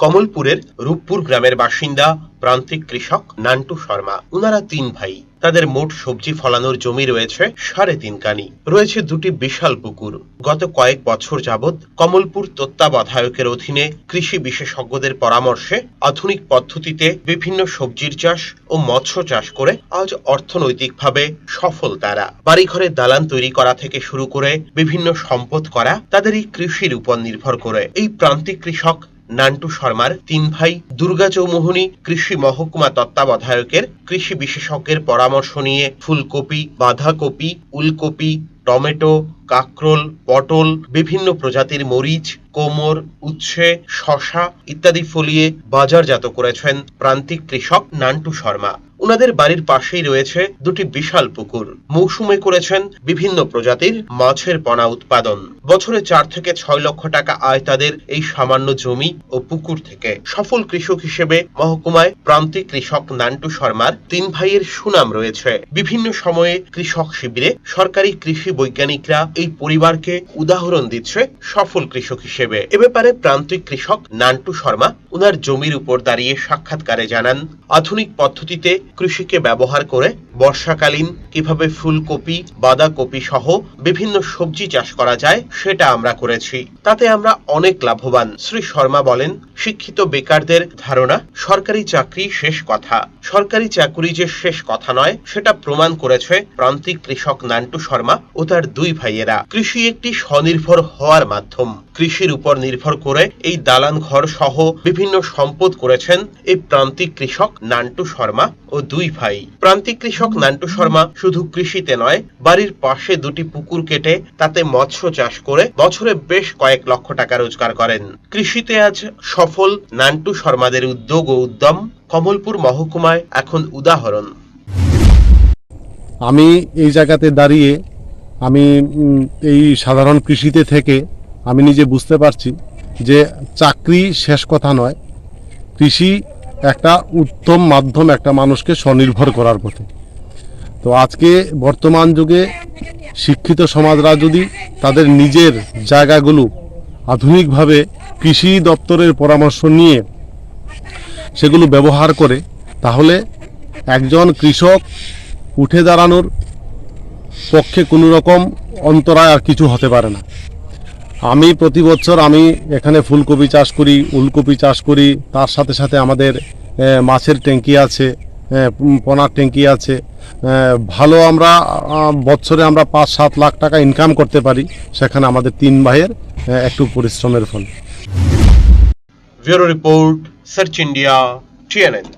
কমলপুরের রূপপুর গ্রামের বাসিন্দা প্রান্তিক কৃষক নান্টু শর্মা। উনারা তিন ভাই। তাদের মোট সবজি ফলানোর জমি রয়েছে সাড়ে তিন কানি। রয়েছে দুটি বিশাল পুকুর। গত কয়েক বছর যাবৎ কমলপুর তত্ত্বাবধায়কের অধীনে কৃষি বিশেষজ্ঞদের পরামর্শে আধুনিক পদ্ধতিতে বিভিন্ন সবজির চাষ ও মৎস্য চাষ করে আজ অর্থনৈতিকভাবে সফল তারা। বাড়িঘরে দালান তৈরি করা থেকে শুরু করে বিভিন্ন সম্পদ করা তাদের এই কৃষির উপর নির্ভর করে। এই প্রান্তিক কৃষক নান্টু শর্মার তিন ভাই দুর্গা চৌমোহনী, কৃষি মহকুমা তত্ত্বাবধায়কের কৃষি বিশেষজ্ঞের পরামর্শ নিয়ে ফুলকপি, বাঁধাকপি, উলকপি, টমেটো কাকরোল, পটল, বিভিন্ন প্রজাতির মরিচ, কোমর, উচ্ছে, শশা ইত্যাদি ফলিয়ে বাজারজাত করেছেন প্রান্তিক কৃষক নান্টু শর্মা। ওনাদের বাড়ির পাশেই রয়েছে দুটি বিশাল পুকুর। মৌসুমে করেছেন বিভিন্ন প্রজাতির মাছের পোনা উৎপাদন। বছরে চার থেকে ছয় লক্ষ টাকা আয় তাদের এই সামান্য জমি ও পুকুর থেকে। সফল কৃষক হিসেবে মহকুমায় প্রান্তিক কৃষক নান্টু শর্মার তিন ভাইয়ের সুনাম রয়েছে। বিভিন্ন সময়ে কৃষক শিবিরে সরকারি কৃষি বৈজ্ঞানিকরা এই পরিবারকে উদাহরণ দিচ্ছে সফল কৃষক হিসেবে। এ ব্যাপারে প্রান্তিক কৃষক নান্টু শর্মা উনার জমির উপর দাঁড়িয়ে সাক্ষাৎকারে জানান, আধুনিক পদ্ধতিতে কৃষিকে ব্যবহার করে বর্ষাকালীন কীভাবে ফুলকপি, বাঁধাকপি সহ বিভিন্ন সবজি চাষ করা যায় সেটা আমরা করেছি। তাতে আমরা অনেক লাভবান। শ্রী শর্মা বলেন, শিক্ষিত বেকারদের ধারণা, সরকারি চাকরি শেষ কথা। সরকারি চাকুরি যে শেষ কথা নয়, সেটা প্রমাণ করেছে প্রান্তিক কৃষক নান্টু শর্মা ও তার দুই ভাইয়েরা। কৃষি একটি স্বনির্ভর হওয়ার মাধ্যম। কৃষির উপর নির্ভর করে এই দালান ঘর সহ বিভিন্ন সম্পদ করেছেন এই প্রান্তিক কৃষক নান্টু শর্মা ও দুই ভাই। প্রান্তিক কৃষক নান্টু শর্মা শুধু কৃষিতে নয়, বাড়ির পাশে দুটি পুকুর কেটে তাতে মৎস্য চাষ করে বছরে বেশ কয়েক লক্ষ টাকা রোজগার করেন। কৃষিতে আজ সফল নান্টু শর্মাদের উদ্যোগ ও উদ্যম কমলপুর মহকুমায় এখন উদাহরণ। আমি এই জায়গাতে দাঁড়িয়ে আমি এই সাধারণ কৃষিতে থেকে আমি নিজে বুঝতে পারছি যে চাকরি শেষ কথা নয়। কৃষি একটা উত্তম মাধ্যম একটা মানুষকে স্বনির্ভর করার পথে। তো আজকে বর্তমান যুগে শিক্ষিত সমাজরা যদি তাদের নিজের জায়গাগুলো আধুনিকভাবে কৃষি দপ্তরের পরামর্শ নিয়ে সেগুলো ব্যবহার করে, তাহলে একজন কৃষক উঠে দাঁড়ানোর পক্ষে কোনো রকম অন্তরায় আর কিছু হতে পারে না। আমি প্রতি বছর আমি এখানে ফুলকপি চাষ করি, উলকপি চাষ করি, তার সাথে সাথে আমাদের মাছের ট্যাঙ্কি আছে পোনার ট্যাঙ্কি আছে ভালো আমরা বছরে আমরা পাঁচ সাত লাখ টাকা ইনকাম করতে পারি, সেখানে আমাদের তিন ভাইয়ের একটু পরিশ্রমের ফল। Report, search India, TNN.